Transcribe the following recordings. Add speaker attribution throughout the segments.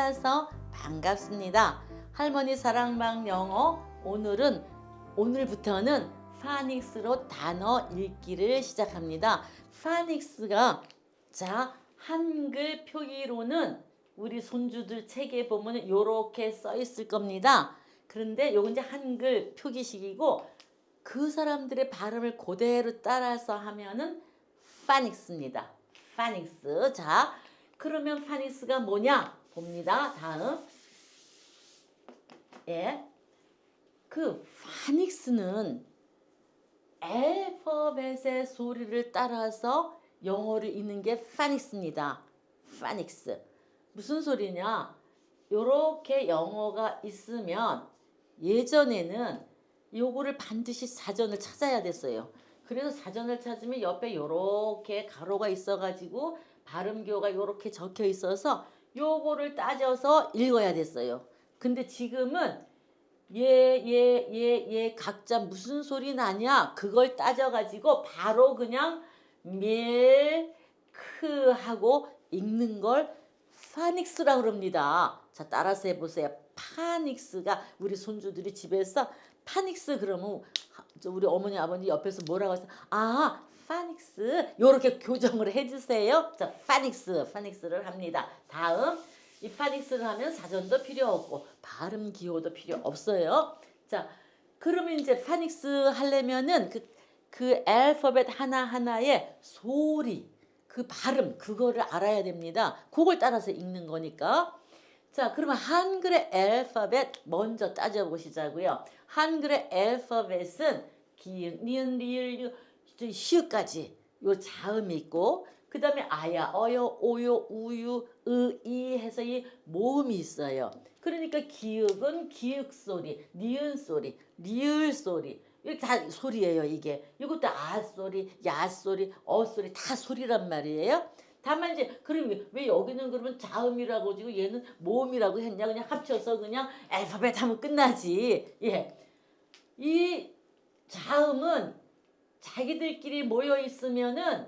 Speaker 1: 만나서 반갑습니다. 할머니 사랑방 영어 오늘은 오늘부터는 파닉스로 단어 읽기를 시작합니다. 파닉스가 자 한글 표기로는 우리 손주들 책에 보면 이렇게 써 있을 겁니다. 그런데 요건 이제 한글 표기식이고 그 사람들의 발음을 그대로 따라서 하면은 파닉스입니다. 파닉스. 자, 그러면 파닉스가 뭐냐? 봅니다. 다음. 예. 그 파닉스는 알파벳의 소리를 따라서 영어를 읽는 게 파닉스입니다. 파닉스. 무슨 소리냐? 요렇게 영어가 있으면 예전에는 요거를 반드시 사전을 찾아야 됐어요. 그래서 사전을 찾으면 옆에 요렇게 가로가 있어가지고 발음교가 요렇게 적혀 있어서 요거를 따져서 읽어야 됐어요. 근데 지금은 얘 각자 무슨 소리 나냐 그걸 따져가지고 바로 그냥 밀, 크 하고 읽는 걸 파닉스라고 그럽니다. 자 따라서 해보세요. 파닉스가 우리 손주들이 집에서 파닉스 그러면 저 우리 어머니 아버님 옆에서 뭐라고 해서 아 파닉스 요렇게 교정을 해주세요. 자 파닉스 파닉스를 합니다. 다음 이 파닉스를 하면 사전도 필요 없고 발음 기호도 필요 없어요. 자 그러면 이제 파닉스 하려면은 그, 그 알파벳 하나하나의 소리 그 발음 그거를 알아야 됩니다. 그걸 따라서 읽는 거니까. 자, 그러면 한글의 알파벳 먼저 따져보시자고요. 한글의 알파벳은 기은, 니은, 리을, 유, 시까지 요 자음이 있고 그 다음에 아야, 어여, 오요, 우유, 으, 이 해서 이 모음이 있어요. 그러니까 기읍은 기읍 소리, 니은 소리, 리을 소리 이게 다 소리예요 이게. 이것도 아 소리, 야 소리, 어 소리 다 소리란 말이에요. 다만 이제 그럼 왜 여기는 그러면 자음이라고 지고 얘는 모음이라고 했냐 그냥 합쳐서 그냥 알파벳 하면 끝나지. 예. 이 자음은 자기들끼리 모여 있으면은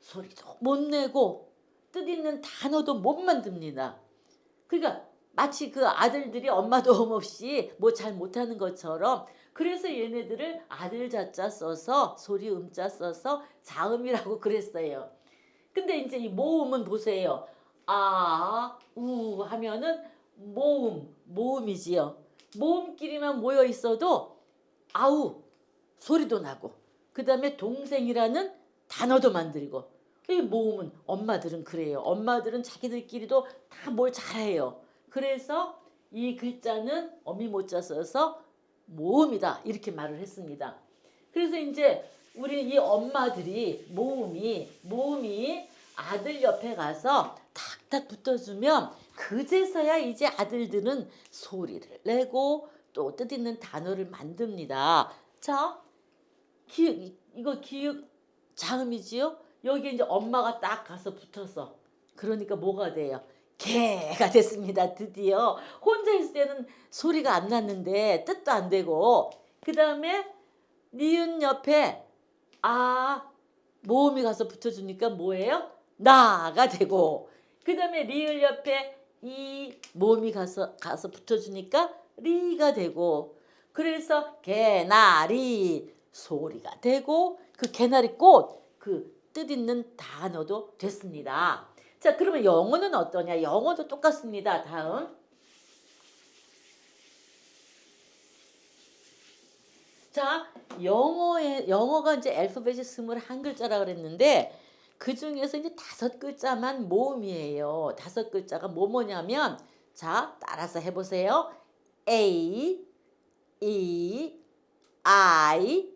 Speaker 1: 소리도 못 내고 뜻 있는 단어도 못 만듭니다. 그러니까 마치 그 아들들이 엄마 도움 없이 뭐 잘 못하는 것처럼 그래서 얘네들을 아들 자자 써서 소리 음자 써서 자음이라고 그랬어요. 근데 이제 이 모음은 보세요. 아, 우 하면은 모음, 모음이지요. 모음끼리만 모여 있어도 아우 소리도 나고 그 다음에 동생이라는 단어도 만들고 이 모음은 엄마들은 그래요. 엄마들은 자기들끼리도 다 뭘 잘해요. 그래서 이 글자는 어미 모자 써서 모음이다 이렇게 말을 했습니다. 그래서 이제 우리 이 엄마들이 모음이 모음이 아들 옆에 가서 탁탁 붙어주면 그제서야 이제 아들들은 소리를 내고 또 뜻있는 단어를 만듭니다. 자, 기역 이거 기역 자음이지요? 여기 이제 엄마가 딱 가서 붙어서 그러니까 뭐가 돼요? 개가 됐습니다. 드디어 혼자 있을 때는 소리가 안 났는데 뜻도 안 되고 그 다음에 니은 옆에 아 모음이 가서 붙어주니까 뭐예요? 나가 되고 그 다음에 리을 옆에 이 모음이 가서 가서 붙어주니까 리가 되고 그래서 개나리 소리가 되고 그 개나리 꽃그 뜻 있는 단어도 됐습니다. 자 그러면 영어는 어떠냐? 영어도 똑같습니다. 다음 자 영어에 영어가 이제 알파벳이 스물한 글자라 그랬는데 그 중에서 이제 다섯 글자만 모음이에요. 다섯 글자가 뭐 뭐냐면 자 따라서 해 보세요. A, E, I,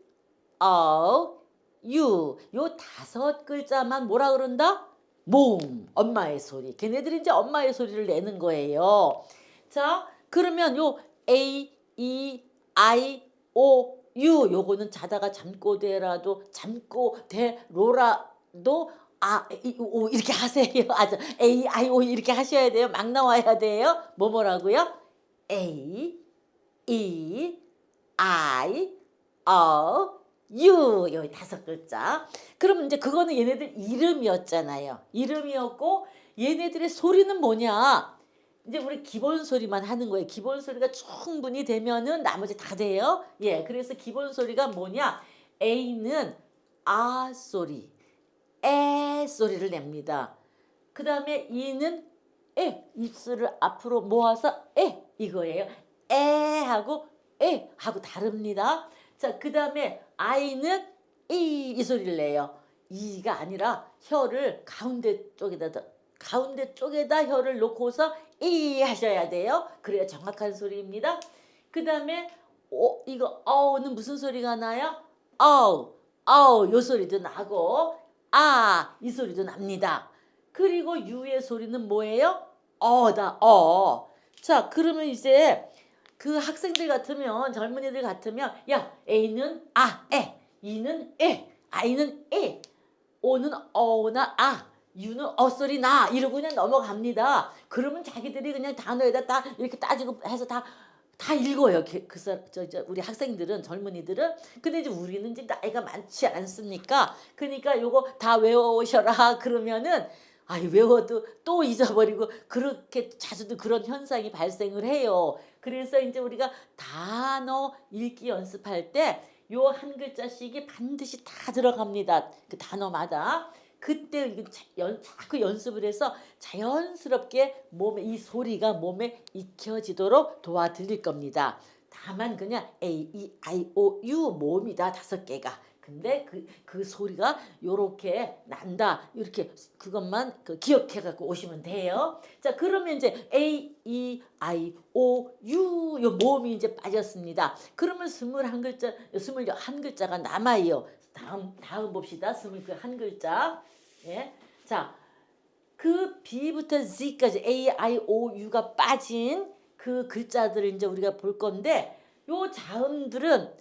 Speaker 1: O, U 요 다섯 글자만 뭐라 그런다? 모음 엄마의 소리. 걔네들이 이제 엄마의 소리를 내는 거예요. 자 그러면 요 A, E, I, O, U 요거는 자다가 잠꼬대라도 잠꼬대로라도 아, 이, 오, 이렇게 하세요. 아, 저, I, O 이렇게 하셔야 돼요. 막 나와야 돼요. 뭐 뭐라고요? A, E, I, O, U 여기 다섯 글자. 그럼 이제 그거는 얘네들 이름이었잖아요. 이름이었고 얘네들의 소리는 뭐냐? 이제 우리 기본 소리만 하는 거예요. 기본 소리가 충분히 되면은 나머지 다 돼요. 예, 그래서 기본 소리가 뭐냐? A는 아 소리, 에 소리를 냅니다. 그 다음에 E는 에 입술을 앞으로 모아서 에 이거예요. 에 하고 에 하고 다릅니다. 자, 그 다음에 I는 이, 이 소리를 내요. 이가 아니라 혀를 가운데 쪽에다 더- 가운데 쪽에다 혀를 놓고서 이 하셔야 돼요. 그래야 정확한 소리입니다. 그 다음에 오, 이거 어우는 무슨 소리가 나요? 어우, 어우 요 소리도 나고 아 이 소리도 납니다. 그리고 유의 소리는 뭐예요? 어다 어. 자 그러면 이제 그 학생들 같으면 젊은이들 같으면 야 A는 아, 에, E는 에, I는 에, O는 어나 아, U는 어 소리 나 이러고 그냥 넘어갑니다. 그러면 자기들이 그냥 단어에다 딱 이렇게 따지고 해서 다 다 읽어요. 그, 그 우리 학생들은 젊은이들은 근데 이제 우리는 이제 나이가 많지 않습니까? 그러니까 요거 다 외워 오셔라 그러면은 아이 외워도 또 잊어버리고 그렇게 자주도 그런 현상이 발생을 해요. 그래서 이제 우리가 단어 읽기 연습할 때 요 한 글자씩이 반드시 다 들어갑니다. 그 단어마다. 그때 자- 연, 자꾸 연습을 해서 자연스럽게 몸에 이 소리가 몸에 익혀지도록 도와드릴 겁니다. 다만 그냥 A, E, I, O, U 모음이다 다섯 개가. 근데 그, 그 소리가 요렇게 난다. 이렇게 그것만 그 기억해 갖고 오시면 돼요. 자, 그러면 이제 A, E, I, O, U 요 모음이 이제 빠졌습니다. 그러면 스물한 글자, 스물한 글자가 남아요. 다음 다음 봅시다. 스물 그한 글자. 예. 자, 그 B부터 Z까지 A, I, O, U가 빠진 그 글자들을 이제 우리가 볼 건데 요 자음들은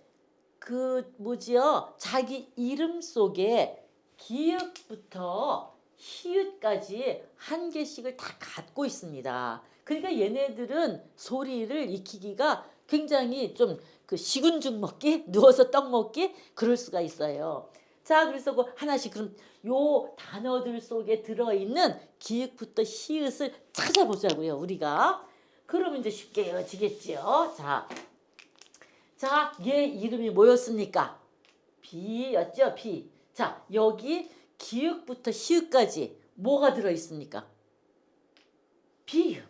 Speaker 1: 그 뭐지요? 자기 이름 속에 기읍부터 히읗까지 한 개씩을 다 갖고 있습니다. 그러니까 얘네들은 소리를 익히기가 굉장히 좀그 식은죽 먹기, 누워서 떡 먹기 그럴 수가 있어요. 자, 그래서 그 하나씩 그럼 요 단어들 속에 들어 있는 기읍부터 히읗을 찾아보자고요, 우리가. 그러면 이제 쉽게 이어지겠지요. 자, 자, 얘 이름이 뭐였습니까? 비였죠, 비. 자, 여기 기읍부터 시읍까지 뭐가 들어 있습니까? 비읍.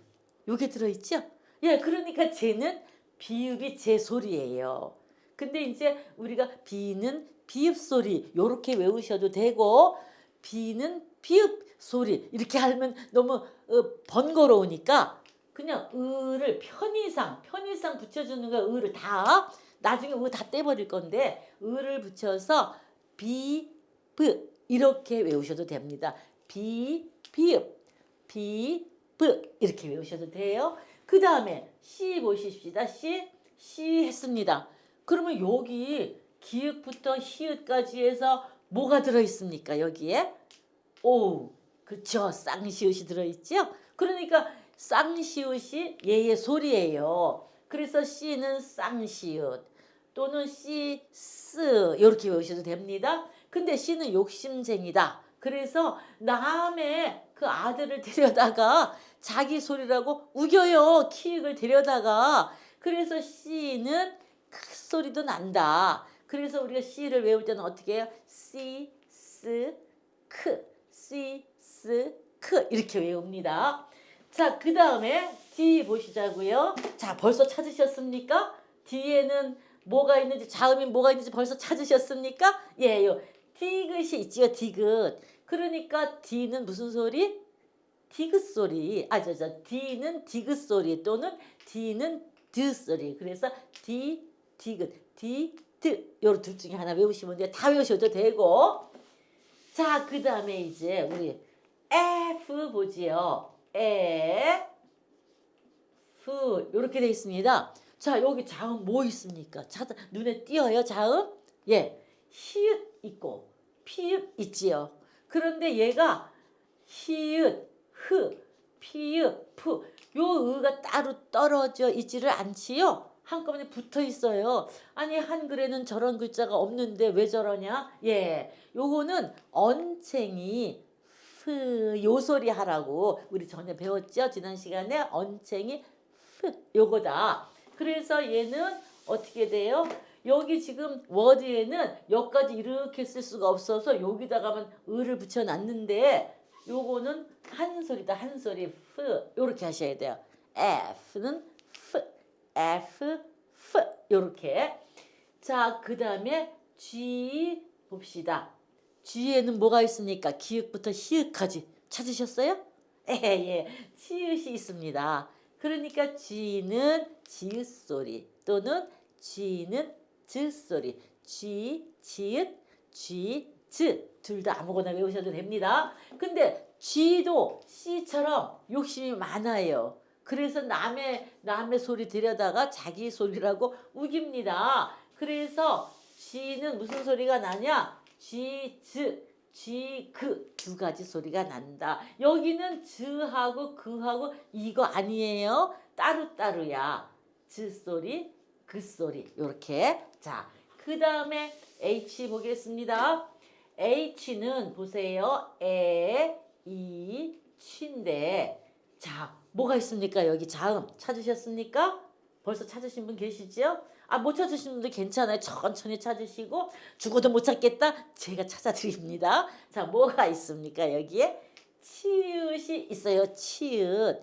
Speaker 1: 요게 들어 있죠? 예, 그러니까 쟤는 비읍이 제 소리예요. 근데 이제 우리가 비는 비읍 소리 요렇게 외우셔도 되고 비는 비읍 소리 이렇게 하면 너무 어, 번거로우니까 그냥 을을 편의상 편의상 붙여주는 거 을을 다 나중에 을 다 떼버릴 건데 을을 붙여서 비브 이렇게 외우셔도 됩니다. 비 비읍 비브 이렇게 외우셔도 돼요. 그 다음에 시 보십시다. 시, 시 했습니다. 그러면 여기 기읍부터 히읗까지 해서 뭐가 들어있습니까? 여기에? 오, 그렇죠. 쌍시읒이 들어있죠? 그러니까 쌍시읒이 얘의 소리예요. 그래서 시는 쌍시읒 또는 시, 스 이렇게 외우셔도 됩니다. 근데 시는 욕심쟁이다. 그래서 남의 그 아들을 데려다가 자기 소리라고 우겨요. 키읔을 데려다가. 그래서 씨는 크 소리도 난다. 그래서 우리가 씨를 외울 때는 어떻게 해요? 씨, 스, 크, 씨, 스, 크 이렇게 외웁니다. 자, 그 다음에 D 보시자고요. 자, 벌써 찾으셨습니까? D에는 뭐가 있는지 자음이 뭐가 있는지 벌써 찾으셨습니까? 예, 요 디귿이 있지요, 디귿. 그러니까 D는 무슨 소리? 디귿 소리. 아, 저, 저, D는 디귿 소리 또는 D는 드 소리. 그래서 D, 디귿, D, 드. 요런 둘 중에 하나 외우시면 돼요. 다 외우셔도 되고. 자, 그 다음에 이제 우리 F 보지요. F. 요렇게 돼 있습니다. 자, 여기 자음 뭐 있습니까? 자, 눈에 띄어요, 자음? 예. 히읗 있고, 피읍 있지요. 그런데 얘가 히읗, 흐, 피읍, 푸. 요 의가 따로 떨어져 있지를 않지요. 한꺼번에 붙어 있어요. 아니 한글에는 저런 글자가 없는데 왜 저러냐? 예, 요거는 언챙이 프, 요 소리 하라고 우리 전에 배웠죠? 지난 시간에 언챙이 프, 요거다. 그래서 얘는 어떻게 돼요? 여기 지금 워드에는 여기까지 이렇게 쓸 수가 없어서 여기다가만 을을 붙여놨는데 요거는 한 소리다 한 소리 프 요렇게 하셔야 돼요. F는 프, F, 프 요렇게. 자, 그 다음에 G 봅시다. G에는 뭐가 있습니까? 기읍부터 히읗까지 찾으셨어요? 예, 예. 치읓이 있습니다. 그러니까 G는 지읒 소리 또는 G는 즈 소리. G, 지읒, G, 즈. 둘 다 아무거나 외우셔도 됩니다. 근데 G도 C처럼 욕심이 많아요. 그래서 남의 남의 소리 들여다가 자기 소리라고 우깁니다. 그래서 G는 무슨 소리가 나냐? G, 즈, G, 그두 가지 소리가 난다. 여기는 즈하고 그하고 이거 아니에요. 따로따로야. 즈 소리, 그 소리. 요렇게. 자, 그 다음에 H 보겠습니다. H는 보세요. 에, 이, 친데. 자, 뭐가 있습니까? 여기 자음 찾으셨습니까? 벌써 찾으신 분 계시죠? 아, 못 찾으신 분들 괜찮아요. 천천히 찾으시고 죽어도 못 찾겠다. 제가 찾아드립니다. 자, 뭐가 있습니까? 여기에 치읓이 있어요. 치읓.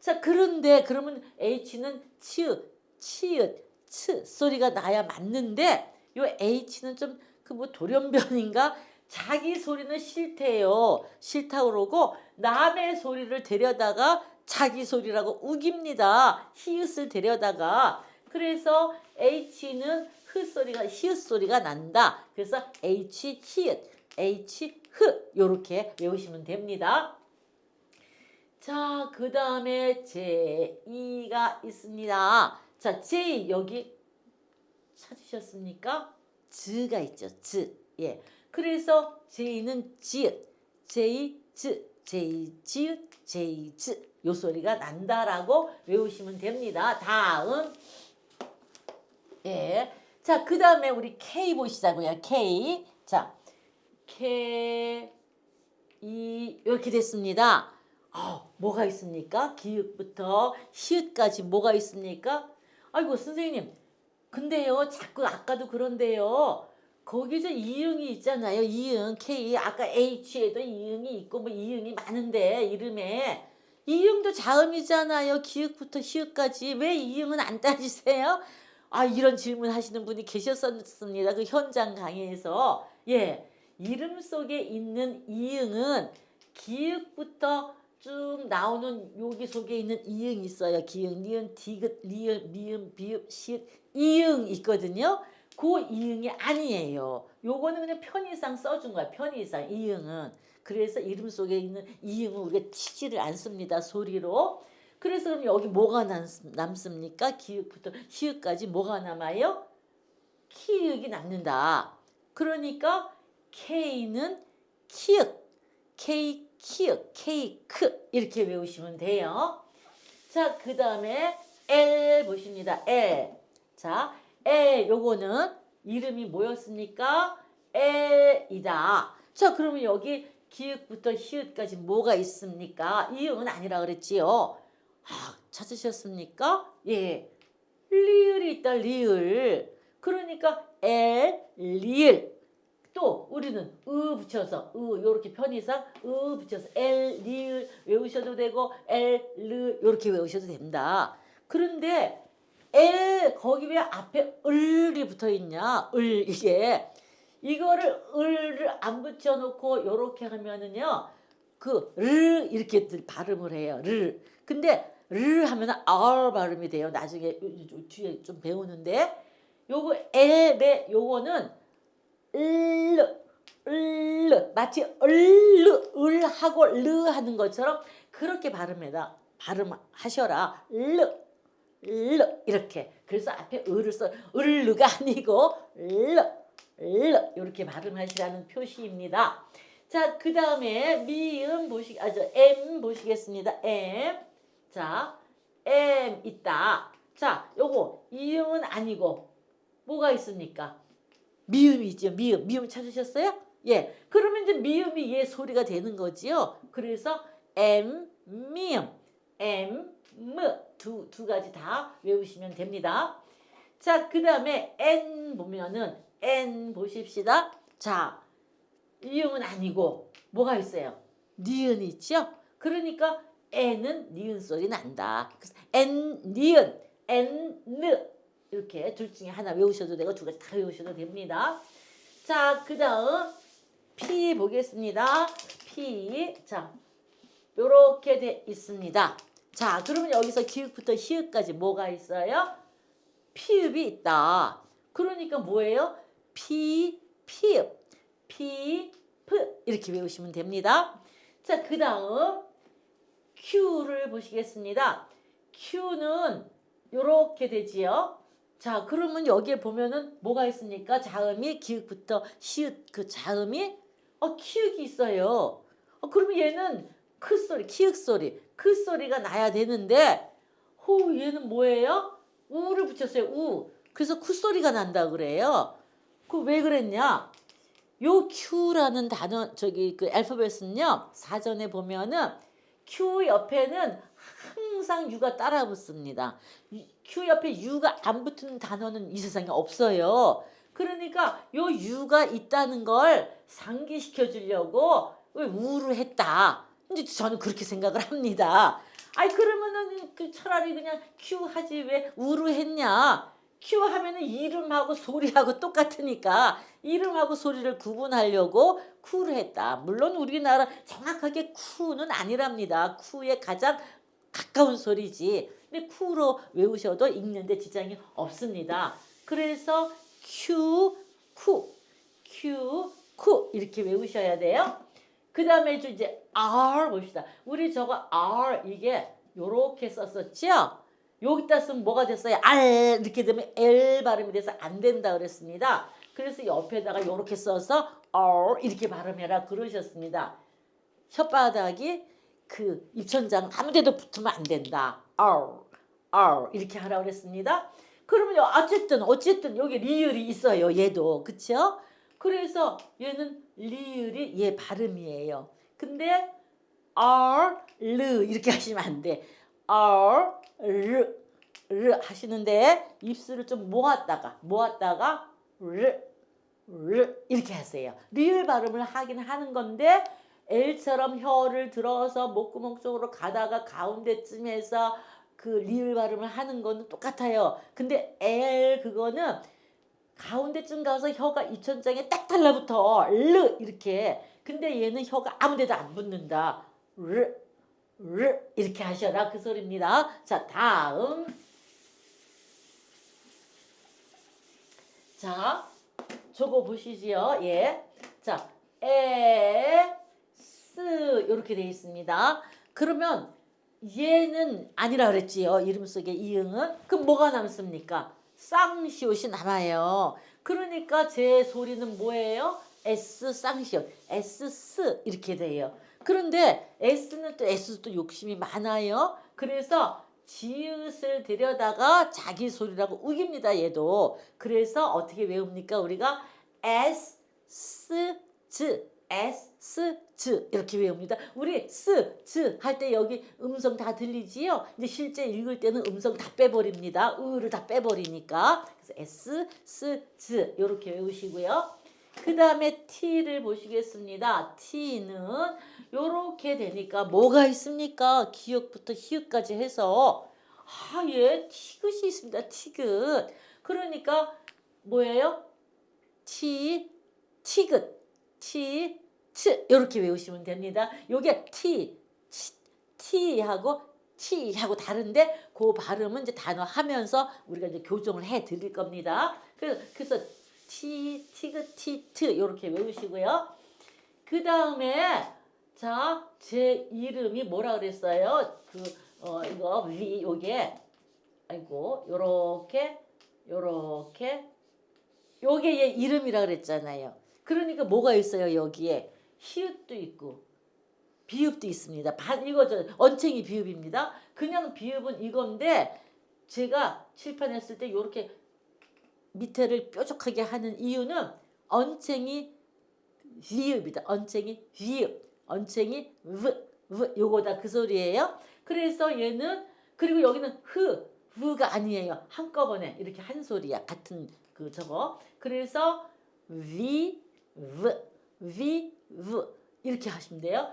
Speaker 1: 자, 그런데 그러면 H는 치읓, 치읓, 츠 소리가 나야 맞는데 요 H는 좀 그 뭐 돌연변인가? 자기 소리는 싫대요. 싫다 그러고 남의 소리를 데려다가 자기 소리라고 우깁니다. 히읗을 데려다가 그래서 H는 흐 소리가 히읗 소리가 난다. 그래서 H 히읗, H 흐 요렇게 외우시면 됩니다. 자, 그 다음에 J가 있습니다. 자, J 여기 찾으셨습니까? 즈가 있죠. 즈. 예. 그래서 J는 지읒, J, 즈, J, 지읒, J, 즈. 요 소리가 난다라고 외우시면 됩니다. 다음. 예. 자, 그 다음에 우리 K 보시자고요. K. 자, K, 이, 이렇게 됐습니다. 어, 뭐가 있습니까? 기읍부터 시읍까지 뭐가 있습니까? 아이고, 선생님. 근데요, 자꾸 아까도 그런데요. 거기서 이응이 있잖아요. 이응, K. 아까 H에도 이응이 있고 뭐 이응이 많은데 이름에 이응도 자음이잖아요. 기읍부터 시읍까지 왜 이응은 안 따지세요? 아 이런 질문 하시는 분이 계셨었습니다. 그 현장 강의에서 예 이름 속에 있는 이응은 기읍부터 쭉 나오는 여기 속에 있는 이응이 있어요. 기응, 니은, 디귿, 리을, 미음, 비읍, 시읒, 이응 있거든요. 그 이응이 아니에요. 요거는 그냥 편의상 써준 거야. 편의상 이응은. 그래서 이름 속에 있는 이응은 우리가 치지를 않습니다. 소리로. 그래서 그럼 여기 뭐가 남, 남습니까? 기읍부터 시읍까지 뭐가 남아요? 키읔이 남는다. 그러니까 K는 키읔, K 키읔, K 크 이렇게 외우시면 돼요. 자, 그 다음에 L 보십니다. L. 자, L 요거는 이름이 뭐였습니까? L이다. 자, 그러면 여기 기읍부터 히읗까지 뭐가 있습니까? 이응은 아니라 그랬지요. 아, 찾으셨습니까? 예. 리을이 있다, 리을. 그러니까 엘, 리을. 또 우리는 으 붙여서 으 요렇게 편의상 으 붙여서 엘, 리을 외우셔도 되고 엘, 르 요렇게 외우셔도 된다. 그런데 엘 거기 왜 앞에 을이 붙어 있냐? 을 이게 이거를 을을 안 붙여 놓고 요렇게 하면은요. 그르 이렇게 발음을 해요. 르. 근데 르 하면 알 발음이 돼요. 나중에 뒤에 좀 배우는데 요거 엘의 요거는 르, 르 마치 을르 을하고 르 하는 것처럼 그렇게 발음해다 발음하셔라 르, 르 이렇게 그래서 앞에 을을 써 을르가 아니고 르, 르 이렇게 발음하시라는 표시입니다. 자, 그 다음에 미음 보시, 아, 저, M 보시겠습니다. M. 자, M 있다. 자, 요거, 이음은 아니고, 뭐가 있습니까? 미음이 있죠. 미음. 미음 찾으셨어요? 예. 그러면 이제 미음이 얘 소리가 되는 거지요. 그래서 M 미음 M 무두 두 가지 다 외우시면 됩니다. 자, 그 다음에 N 보면은 N 보십시다. 자, 이응은 아니고 뭐가 있어요? 니은이 있죠? 그러니까 N은 니은 소리 난다. 그래서 N 니은 N 느 이렇게 둘 중에 하나 외우셔도 되고 두 가지 다 외우셔도 됩니다. 자, 그 다음 P 보겠습니다. P 자 요렇게 돼 있습니다. 자, 그러면 여기서 기읍부터 히읗까지 뭐가 있어요? 피읍이 있다. 그러니까 뭐예요? 피, 피읍, 피, 프 이렇게 외우시면 됩니다. 자, 그 다음 Q를 보시겠습니다. Q는 요렇게 되지요. 자, 그러면 여기에 보면은 뭐가 있습니까? 자음이 기읍부터 시읒 그 자음이 어 키읔이 있어요. 어, 그러면 얘는 크 소리, 키읔 소리, 크 소리가 나야 되는데 호 얘는 뭐예요? 우를 붙였어요. 우. 그래서 쿠 소리가 난다 그래요. 그 왜 그랬냐? 요 Q라는 단어 저기 그 알파벳은요 사전에 보면은 Q 옆에는 항상 U가 따라 붙습니다. Q 옆에 U가 안 붙는 단어는 이 세상에 없어요. 그러니까 요 U가 있다는 걸 상기시켜 주려고 왜 우를 했다. 이제 저는 그렇게 생각을 합니다. 아이 그러면은 그 차라리 그냥 Q 하지 왜 우를 했냐? Q 하면은 이름하고 소리하고 똑같으니까 이름하고 소리를 구분하려고 쿠를 했다. 물론 우리나라 정확하게 쿠는 아니랍니다. 쿠의 가장 가까운 소리지. 근데 쿠로 외우셔도 읽는데 지장이 없습니다. 그래서 Q, 쿠, Q, 쿠 이렇게 외우셔야 돼요. 그 다음에 이제 R 봅시다. 우리 저거 R 이게 요렇게 썼었죠? 여기다 쓰면 뭐가 됐어요? R 이렇게 되면 L 발음이 돼서 안 된다 그랬습니다. 그래서 옆에다가 요렇게 써서 R 이렇게 발음해라 그러셨습니다. 혓바닥이 그 입천장 아무데도 붙으면 안 된다. R R 이렇게 하라 그랬습니다. 그러면요 어쨌든 어쨌든 여기 리을이 있어요. 얘도 그쵸? 그래서 얘는 리을이 얘 발음이에요. 근데 R 르 이렇게 하시면 안 돼. R 르, 르 하시는데 입술을 좀 모았다가 모았다가 르, 르 이렇게 하세요. 리을 발음을 하긴 하는 건데 L처럼 혀를 들어서 목구멍 쪽으로 가다가 가운데쯤에서 그 리을 발음을 하는 거는 똑같아요. 근데 L 그거는 가운데쯤 가서 혀가 입천장에 딱 달라붙어 르 이렇게 근데 얘는 혀가 아무 데도 안 붙는다 르, 르 이렇게 하셔라. 그 소리입니다. 자 다음. 자 저거 보시지요. 예 자 에, 스 이렇게 돼 있습니다. 그러면 얘는 아니라 그랬지요. 이름 속에 이응은. 그럼 뭐가 남습니까? 쌍시옷이 남아요. 그러니까 제 소리는 뭐예요? S 쌍시옷, S 스 이렇게 돼요. 그런데 S는 또 S 도 욕심이 많아요. 그래서 지읒을 들여다가 자기 소리라고 우깁니다. 얘도. 그래서 어떻게 외웁니까? 우리가 S 스즈 S 스즈 이렇게 외웁니다. 우리 스즈할때 여기 음성 다 들리지요? 이제 실제 읽을 때는 음성 다 빼버립니다. 으를 다 빼버리니까 그래서 S 스즈 이렇게 외우시고요. 그 다음에 T를 보시겠습니다. T는 이렇게 되니까 뭐가 있습니까? 기역부터 히읗까지 해서 아, 예, 티긋이 있습니다. 티긋. 그러니까 뭐예요? 티, 티긋, 티, 트 이렇게 외우시면 됩니다. 요게 티, 티, 하고 티 하고 다른데 그 발음은 이제 단어 하면서 우리가 이제 교정을 해 드릴 겁니다. 그래서 그래서 티, 티그, 티 트 이렇게 외우시고요. 그 다음에 자, 제 이름이 뭐라 그랬어요? 그, 어, 이거 위, 요게, 아이고, 요렇게, 요렇게, 요게 얘 이름이라 그랬잖아요. 그러니까 뭐가 있어요, 여기에? 히읗도 있고, 비읍도 있습니다. 반, 이거 저, 언챙이 비읍입니다. 그냥 비읍은 이건데, 제가 칠판했을 때 요렇게 밑에를 뾰족하게 하는 이유는 언챙이 위읍이다. 언챙이 위읍. 언챙이 브. 브. 요거다 그 소리예요. 그래서 얘는 그리고 여기는 흐. 브가 아니에요. 한꺼번에 이렇게 한 소리야. 같은 그 저거. 그래서 위, 브, 위, 브 이렇게 하시면 돼요.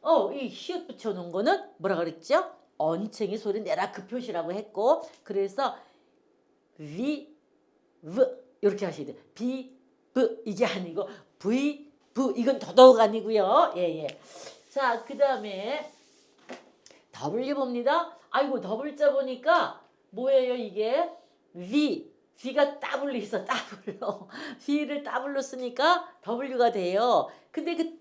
Speaker 1: 어, 이 히읗 붙여놓은 거는 뭐라 그랬죠? 언챙이 소리 내라 그 표시라고 했고 그래서 위, 브 이렇게 하셔야 돼요. 비, 브 이게 아니고 v, 브 이건 더더욱 아니고요. 예, 예. 자, 그 다음에 W 봅니다. 아이고 W자 보니까 뭐예요 이게? V V가 W 있어 W V를 W로 쓰니까 W가 돼요. 근데 그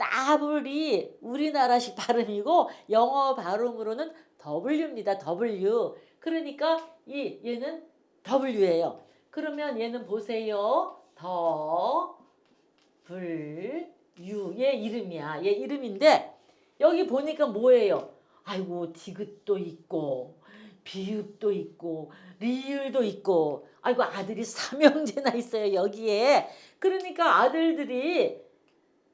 Speaker 1: W이 우리나라식 발음이고 영어 발음으로는 W입니다. W 그러니까 이 얘는 W예요. 그러면 얘는 보세요. 더, 불, 유. 얘 이름이야. 얘 이름인데 여기 보니까 뭐예요? 아이고 디귿도 있고 비읍도 있고 리을도 있고 아이고 아들이 삼형제나 있어요 여기에 그러니까 아들들이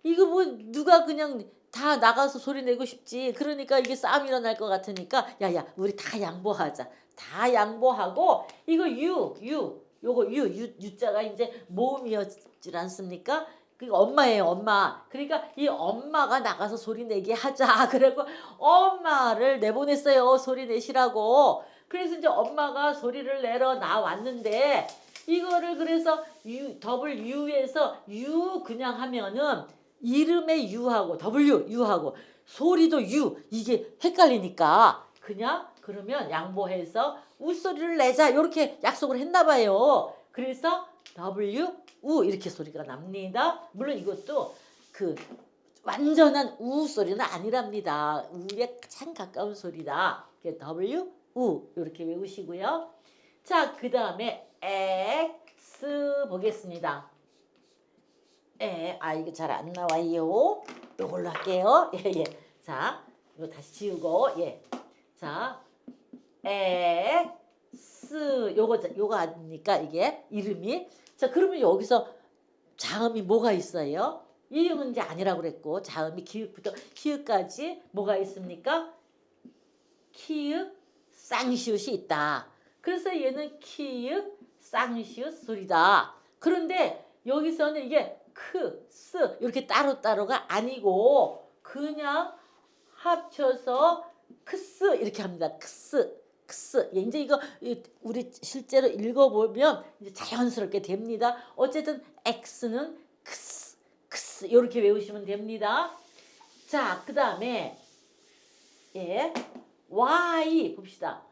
Speaker 1: 이거 뭐 누가 그냥 다 나가서 소리 내고 싶지 그러니까 이게 싸움 일어날 것 같으니까 야야 우리 다 양보하자 다 양보하고 이거 유 유 요거 유 유 유자가 이제 모음이었지 않습니까? 그 엄마예요, 엄마. 그러니까 이 엄마가 나가서 소리 내게 하자. 그래고 엄마를 내보냈어요. 소리 내시라고. 그래서 이제 엄마가 소리를 내러 나왔는데 이거를 그래서 U 더블 U에서 U 그냥 하면은 이름의 U하고 W U하고 소리도 U 이게 헷갈리니까 그냥 그러면 양보해서 웃소리를 내자 이렇게 약속을 했나 봐요. 그래서 W 우 이렇게 소리가 납니다. 물론 이것도 그 완전한 우 소리는 아니랍니다. 우에 가장 가까운 소리다. 그래서 W 우 이렇게 외우시고요. 자, 그 다음에 X 보겠습니다. 에, 아 이거 잘 안 나와요. 요걸로 할게요. 예, 예. 자, 이거 다시 지우고 예. 자, X 요거 요거 아닙니까 이게 이름이? 자, 그러면 여기서 자음이 뭐가 있어요? 이음은 이제 아니라고 그랬고 자음이 기읍부터 히읗까지 뭐가 있습니까? 키읔 쌍시옷이 있다. 그래서 얘는 키읔 쌍시옷 소리다. 그런데 여기서는 이게 크, 스 이렇게 따로따로가 아니고 그냥 합쳐서 크스 이렇게 합니다. 크스, 크 스. 예, 이제 이거 이- 우리 실제로 읽어보면 이제 자연스럽게 됩니다. 어쨌든 X는 크스, 크스 이렇게 외우시면 됩니다. 자, 그 다음에 예, Y 봅시다.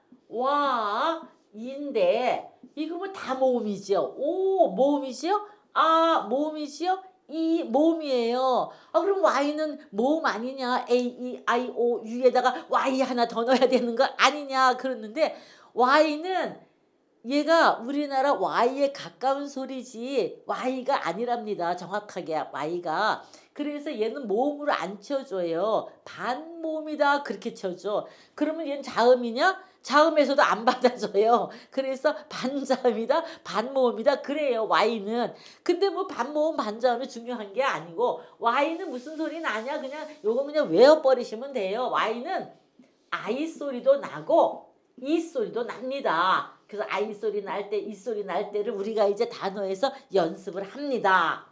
Speaker 1: Y인데 이거 뭐 다 모음이죠. 오 모음이죠. 아 모음이지요. 이 모음이에요. 아 그럼 Y는 모음 아니냐? A, E, I, O, U에다가 Y 하나 더 넣어야 되는 거 아니냐? 그랬는데 Y는 얘가 우리나라 Y에 가까운 소리지 Y가 아니랍니다. 정확하게 Y가. 그래서 얘는 모음으로 안 쳐줘요. 반모음이다 그렇게 쳐줘. 그러면 얘는 자음이냐? 자음에서도 안 받아줘요. 그래서 반자음이다, 반모음이다 그래요. Y는. 근데 뭐 반모음, 반자음이 중요한 게 아니고 Y는 무슨 소리 나냐? 그냥 요거 그냥 외워버리시면 돼요. Y는 I 소리도 나고 이 소리도 납니다. 그래서 I 소리 날 때, 이 소리 날 때를 우리가 이제 단어에서 연습을 합니다.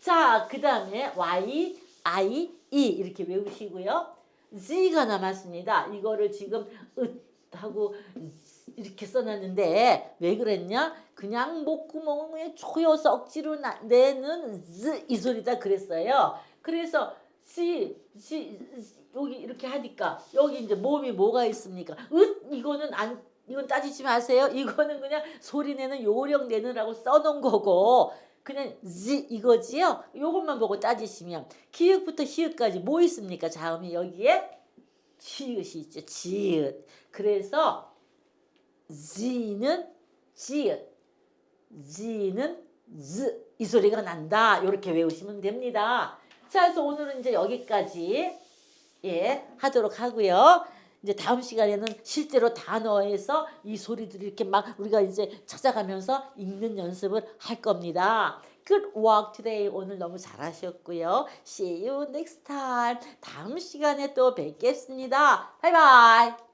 Speaker 1: 자, 그 다음에 Y, I, E 이렇게 외우시고요. Z가 남았습니다. 이거를 지금 으 하고 이렇게 써놨는데 왜 그랬냐? 그냥 목구멍에 조여서 억지로 나, 내는 이 소리다 그랬어요. 그래서 C, C, 여기 이렇게 하니까 여기 이제 몸이 뭐가 있습니까? 으 이거는 안 이건 따지지 마세요. 이거는 그냥 소리 내는 요령 내느라고 써놓은 거고 그냥 지 이거지요. 요것만 보고 따지시면 기읍부터 히읗까지 뭐 있습니까? 자음이 여기에 지읒이 있죠. 지읒. 그래서 지는 지읒, 지는 즈 이 소리가 난다. 이렇게 외우시면 됩니다. 자, 그래서 오늘은 이제 여기까지 예 하도록 하고요. 이제 다음 시간에는 실제로 단어에서 이 소리들을 이렇게 막 우리가 이제 찾아가면서 읽는 연습을 할 겁니다. Good work today. 오늘 너무 잘하셨고요. See you next time. 다음 시간에 또 뵙겠습니다. 바이바이.